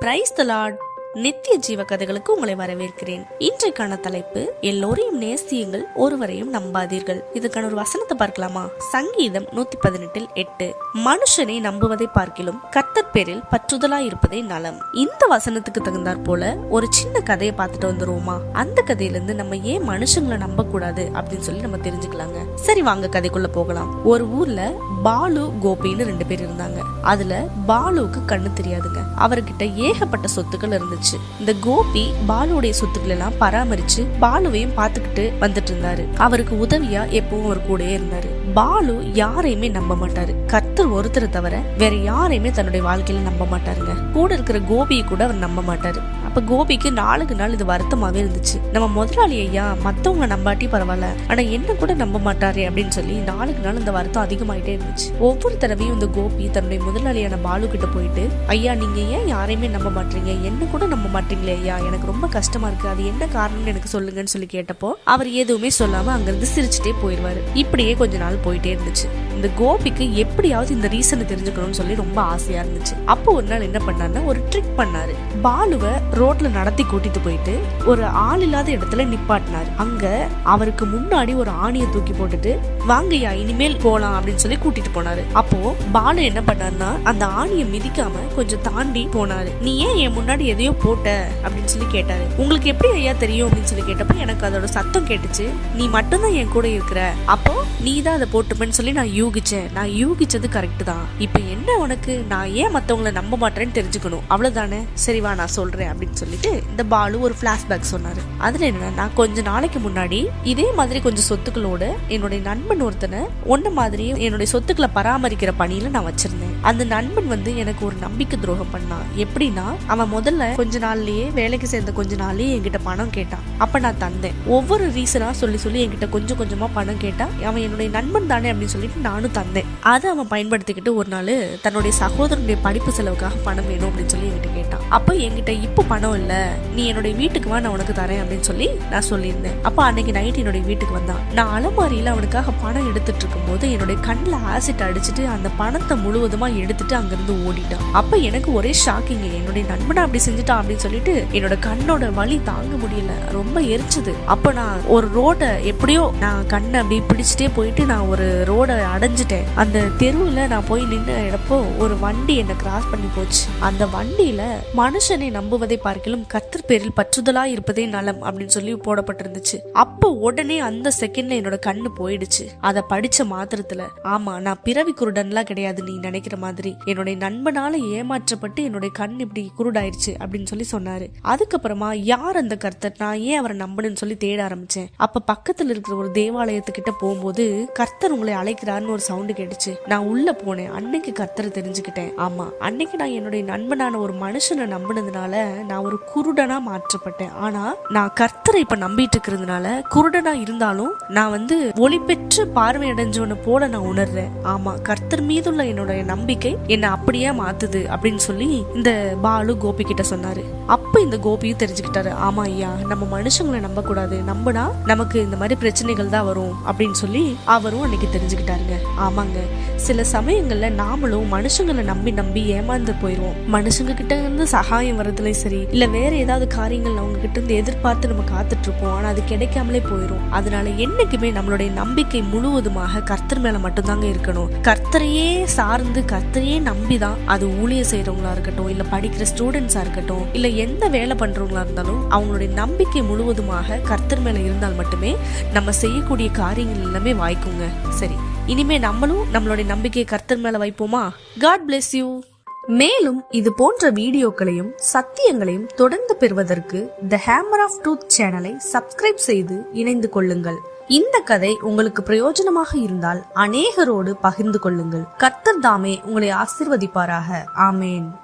Praise the Lord. நித்திய ஜீவ கதைகளுக்கு உங்களை வரவேற்கிறேன். இன்றைக்கான தலைப்பு எல்லோரையும் நேசியுங்கள் ஒருவரையும் நம்பாதீர்கள். இதுக்கான ஒரு வசனத்தை பார்க்கலாமா? சங்கீதம் நூத்தி பதினெட்டில் எட்டு. மனுஷனை நம்புவதை பார்க்கிலும் கர்த்தர் பேரில் பற்றுதலா இருப்பதே நலம். இந்த வசனத்துக்கு தகுந்தாற் போல ஒரு சின்ன கதையை பார்த்துட்டு வந்துருவோமா? அந்த கதையிலிருந்து நம்ம ஏன் மனுஷங்களை நம்ப கூடாது அப்படின்னு சொல்லி நம்ம தெரிஞ்சுக்கலாங்க. சரி வாங்க கதைக்குள்ள போகலாம். ஒரு ஊர்ல பாலு கோபின்னு ரெண்டு பேர் இருந்தாங்க. அதுல பாலுவுக்கு கண்ணு தெரியாதுங்க. அவர்கிட்ட ஏகப்பட்ட சொத்துக்கள் இருந்துச்சு. இந்த கோபி பாலுடைய சொத்துக்கள் எல்லாம் பராமரிச்சு பாலுவையும் பாத்துக்கிட்டு வந்துட்டு இருந்தாரு. அவருக்கு உதவியா எப்பவும் அவர் கூடயே இருந்தாரு. பாலு யாரையுமே நம்ப மாட்டாரு. கர்த்தர் ஒருத்தரை தவிர வேற யாரையுமே தன்னுடைய வாழ்க்கையில நம்ப மாட்டாருங்க. கூட இருக்கிற கோபியை கூட அவர் நம்ப மாட்டாரு. அப்ப கோபிக்கு நாளுக்கு நாள் இது வருத்தமாவே இருந்துச்சு. நம்ம முதலாளி ஐயா மத்தவங்க நம்பாட்டி பரவாயில்ல. ஆனா என்ன கூட நம்ப மாட்டாரே அப்படின்னு சொல்லி நாளுக்கு நாள் இந்த வருத்தம் அதிகமாயிட்டே இருந்துச்சு. ஒவ்வொரு தடவையும் இந்த கோபி தன்னுடைய முதலாளியான பாலு கிட்ட போயிட்டு ஐயா நீங்க ஏன் யாரையுமே நம்ப மாட்டீங்க? என்ன கூட நம்ப மாட்டீங்களே ஐயா? எனக்கு ரொம்ப கஷ்டமா இருக்கு. அது என்ன காரணம்னு எனக்கு சொல்லுங்கன்னு சொல்லி கேட்டப்போ அவர் எதுவுமே சொல்லாம அங்கிருந்து சிரிச்சுட்டே போயிடுவாரு இப்படியே கொஞ்ச நாள் போயிட்டே இருந்துச்சு. இந்த கோபிக்கு எப்படியாவது இந்த ரீசனை தெரிஞ்சுக்கணும்னு சொல்லி ரொம்ப ஆசையா இருந்துச்சு. அப்போ ஒரு நாள் என்ன பண்ணாருன்னா ஒரு ட்ரிக் பண்ணாரு. பாலுவை ரோட்ல நடத்தி கூட்டிட்டு போயிட்டு ஒரு ஆள் இல்லாத இடத்துல நிப்பாட்டினாரு. அங்க அவருக்கு முன்னாடி ஒரு ஆணியை தூக்கி போட்டுட்டு வாங்கய்யா இனிமேல் போலாம் அப்படின்னு சொல்லி கூட்டிட்டு போனாரு. அப்போ பாலு என்ன பண்ணாருன்னா அந்த ஆணியை மிதிக்காம கொஞ்சம் தாண்டி போனாரு. நீ ஏன் என் முன்னாடி எதையோ போட்ட அப்படின்னு சொல்லி கேட்டாரு. உங்களுக்கு எப்படி ஐயா தெரியும் அப்படின்னு சொல்லி கேட்டப்போ எனக்கு அதோட சத்தம் கேட்டுச்சு. நீ மட்டும்தான் என் கூட இருக்கிற. அப்போ நீ தான் அதை போட்டுப்பேன்னு சொல்லி நான் யூகிச்சேன். நான் யூகிச்சது கரெக்ட் தான். இப்போ என்ன உனக்கு? நான் ஏன் மற்றவங்களை நம்ப மாட்டேன்னு தெரிஞ்சுக்கணும். அவ்வளவுதானே? சரிவா நான் சொல்றேன் அப்படின்னு சொல்லிட்டு இந்த பாலு ஒரு பிளாஷ்பேக் சொன்னாரு. அதுல என்ன நான் கொஞ்ச நாளைக்கு முன்னாடி இதே மாதிரி கொஞ்சம் சொத்துக்களோட என்னுடைய நண்பன் ஒருத்தனை ஒன்ன மாதிரி என்னுடைய சொத்துக்களை பராமரிக்கிற பணியில நான் வச்சிருந்தேன். அந்த நண்பன் வந்து எனக்கு ஒரு நம்பிக்கை துரோகம் பண்ணான். எப்படின்னா அவன் முதல்ல கொஞ்ச நாள்லயே வேலைக்கு சேர்ந்த கொஞ்ச நாள்லயே என்கிட்ட பணம் கேட்டான். அப்ப நான் தந்தேன். ஒவ்வொரு ரீசனா சொல்லி சொல்லி என்கிட்ட கொஞ்சம் கொஞ்சமா பணம் கேட்டான் அவன் என்னுடைய நண்பன் தானே அப்படின்னு சொல்லிட்டு நானும் தந்தேன். அதை அவன் பயன்படுத்திக்கிட்டு ஒரு நாள் தன்னுடைய சகோதரனுடைய படிப்பு செலவுக்காக பணம் வேணும் அப்படின்னு சொல்லி என்கிட்ட கேட்டான். அப்ப என்கிட்ட இப்போ பணம் இல்ல. நீ என்னுடைய வீட்டுக்கு வா நான் உனக்கு தரேன் அப்படின்னு சொல்லி நான் சொல்லியிருந்தேன். அப்ப அன்னைக்கு நைட் என்னுடைய வீட்டுக்கு வந்தான். நான் அலமாரியில அவனுக்காக பணம் எடுத்துட்டு இருக்கும்போது என்னுடைய கண்ணில் ஆசிட் அடிச்சுட்டு அந்த பணத்தை முழுவதுமா எடுத்துட்டு அங்கிருந்து ஓடிட்டான். அப்ப எனக்கு ஒரே ஷாக்கிங் என்னுடைய நண்பனை அப்படி செஞ்சுட்டு அப்படின்னு சொல்லிட்டு என்னோட கண்ணோட வலி தாங்க முடியல. ரொம்ப எரிச்சது. அப்ப நான் ஒரு ரோட எப்படியோ நான் கண்ணை அப்படி பிடிச்சிட்டே போயிட்டு நான் ஒரு ரோட அடைஞ்சிட்டேன். அந்த தெருவுல நான் போய் நின்று இடப்போ ஒரு வண்டி என்னை கிராஸ் பண்ணி போச்சு. அந்த வண்டியில மனுஷனை நம்புவதை பார்க்கலும் கத்தர் பேரில் பற்றுதலா இருப்பதே நலம் அப்படின்னு சொல்லி போடப்பட்டிருந்துச்சு. அப்ப உடனே அந்த செகண்ட்ல என்னோட கண்ணு போயிடுச்சு. அதை படிச்ச மாத்திரத்துல ஆமா நான் பிறவி குருடன்லாம் கிடையாது நீ நினைக்கிற மாதிரி. என்னுடைய நண்பனால ஏமாற்றப்பட்டு என்னுடைய கண் இப்படி குருடாயிருச்சு அப்படின்னு சொல்லி சொன்னாரு. அதுக்கப்புறமா யார் அந்த கர்த்தர்? நான் ஏன் அவரை நம்பணும்னு சொல்லி தேட ஆரம்பிச்சேன். அப்ப பக்கத்துல இருக்கிற ஒரு தேவாலயத்துக்கிட்ட போகும்போது கர்த்தர் உங்களை அழைக்கிறாருன்னு ஒரு சவுண்டு கேட்டுச்சு. நான் உள்ள போனேன். அன்னைக்கு கர்த்தரை தெரிஞ்சுக்கிட்டேன். ஆமா. அன்னைக்கு நான் என்னுடைய நண்பனான ஒரு மனுஷனை நம்பினதுனால நான் ஒரு குருடனா மாற்றப்பட்டேன். ஆனா நான் கர்த்தரை இப்ப நம்பிட்டு இருக்கிறதுனால குருடனா இருந்தாலும் நான் வந்து ஒளி பெற்று பார்வை அடைஞ்சவனை போல நான் உணர்றேன். ஆமா. கர்த்தர் மீதுள்ள என்னுடைய நம்பிக்கை என்னை அப்படியே மாத்துது அப்படின்னு சொல்லி இந்த பாலு கோபி கிட்ட சொன்னாரு. அப்ப இந்த கோபியும் தெரிஞ்சுக்கிட்டாரு. ஆமா ஐயா நம்ம மனுஷங்களை நம்ப கூடாது நம்பினா நமக்கு இந்த மாதிரி பிரச்சனைகள் தான் வரும் அப்படின்னு சொல்லி அவரும் அன்னைக்கு தெரிஞ்சுக்கிட்டாருங்க. ஆமாங்க. சில சமயங்கள்ல நாமளும் மனுஷங்களை நம்பி நம்பி ஏமாந்து போயிருவோம். மனுஷங்க கிட்ட இருந்து சகாயம் வரதுலயும் சரி இல்ல வேற ஏதாவது காரியங்கள் அவங்க கிட்ட இருந்து எதிர்பார்த்து நம்ம காத்துட்டு இருப்போம் ஆனா அது கிடைக்காமலே போயிடும் அதனால என்னைக்குமே நம்மளுடைய நம்பிக்கை முழுவதுமாக கர்த்தர் மேல மட்டும்தாங்க இருக்கணும். கர்த்தரையே சார்ந்து கர்த்தரையே நம்பிதான் அது ஊழியம் செய்யறவங்களா இருக்கட்டும் இல்ல படிக்கிற ஸ்டூடெண்ட்ஸா இருக்கட்டும் இல்ல எந்த வேலை பண்றவங்களா இருந்தாலும் அவங்களுடைய நம்பிக்கை முழுவதுமாக கர்த்தர் மேல இருந்தால் மட்டுமே நம்ம செய்யக்கூடிய காரியங்கள் எல்லாமே வாய்க்குங்க. சரி இனிமே நம்மளும் நம்மளுடைய நம்பிக்கையை கர்த்தர் மேல வைப்போமா? காட் பிளெஸ் யூ மேலும் இது போன்ற வீடியோக்களையும் சத்தியங்களையும் தொடர்ந்து பெறுவதற்கு த ஹேமர் ஆஃப் ட்ரூத் சேனலை சப்ஸ்கிரைப் செய்து இணைந்து கொள்ளுங்கள். இந்த கதை உங்களுக்கு பிரயோஜனமாக இருந்தால் அநேகரோடு பகிர்ந்து கொள்ளுங்கள். கர்த்தர் தாமே உங்களை ஆசிர்வதிப்பாராக. ஆமேன்.